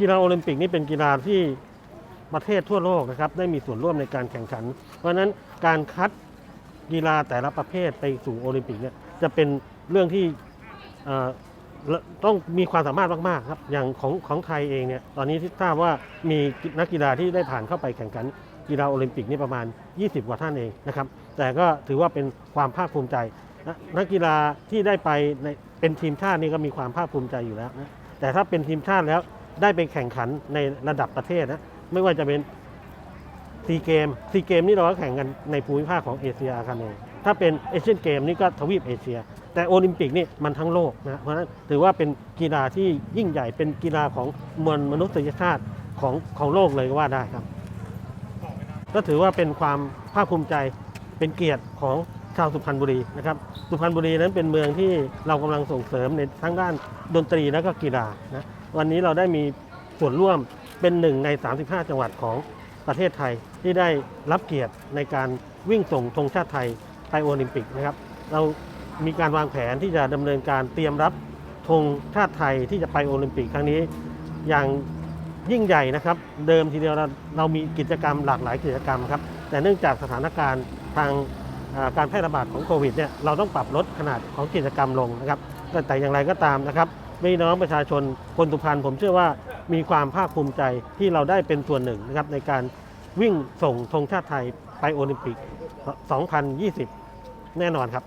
กีฬาโอลิมปิกนี่เป็นกีฬาที่ประเทศทั่วโลกนะครับได้มีส่วนร่วมในการแข่งขัน เพราะฉะนั้นการคัดกีฬาแต่ละประเภทไปสู่โอลิมปิกเนี่ยจะเป็นเรื่องที่ต้องมีความสามารถมากๆครับอย่างของของไทยเองเนี่ยตอนนี้ที่ทราบว่ามีนักกีฬาที่ได้ผ่านเข้าไปแข่งขันกีฬาโอลิมปิกนี่ประมาณ 20 กว่าท่านเองนะครับ แต่ก็ถือว่าเป็นความภาคภูมิใจนะนักกีฬาที่ได้ไปในเป็นทีมชาตินี่ก็มีความภาคภูมิใจอยู่แล้วนะแต่ถ้าเป็นทีมชาติแล้ว ได้ไปแข่งขันในระดับประเทศนะไม่ว่าจะเป็นซีเกมซีเกมนี่เราก็แข่งกันในภูมิภาคของเอเชียอาคาเนย์ถ้าเป็นเอเชียนเกมนี่ก็ทวีปเอเชีย แต่โอลิมปิกนี่มันทั้งโลกนะเพราะฉะนั้นถือว่าเป็นกีฬาที่ยิ่งใหญ่เป็นกีฬาของมวลมนุษยชาติของของโลกเลยก็ว่าได้ครับ ก็ถือว่าเป็นความภาคภูมิใจเป็นเกียรติของชาวสุพรรณบุรีนะครับสุพรรณบุรีนั้นเป็นเมืองที่เรากำลังส่งเสริมในทั้งด้านดนตรีและก็กีฬานะ วันนี้เราได้มีส่วนร่วมเป็นหนึ่งใน 35 จังหวัดของประเทศไทยที่ได้รับเกียรติในการวิ่งส่งธงชาติไทยไปโอลิมปิกนะครับ เรามีการวางแผนที่จะดำเนินการเตรียมรับธงชาติไทยที่จะไปโอลิมปิกครั้งนี้อย่างยิ่งใหญ่นะครับ เดิมทีเดียวเราเรามีกิจกรรมหลากหลายกิจกรรมครับ แต่เนื่องจากสถานการณ์ทางการแพร่ระบาดของโควิดเนี่ยเราต้องปรับลดขนาดของกิจกรรมลงนะครับแต่อย่างไรก็ตามนะครับ พี่น้องประชาชนคนสุพรรณผมเชื่อว่ามีความภาคภูมิใจที่เราได้เป็นส่วนหนึ่งนะครับในการวิ่งส่งธงชาติไทยไปโอลิมปิก 2020 แน่นอนครับ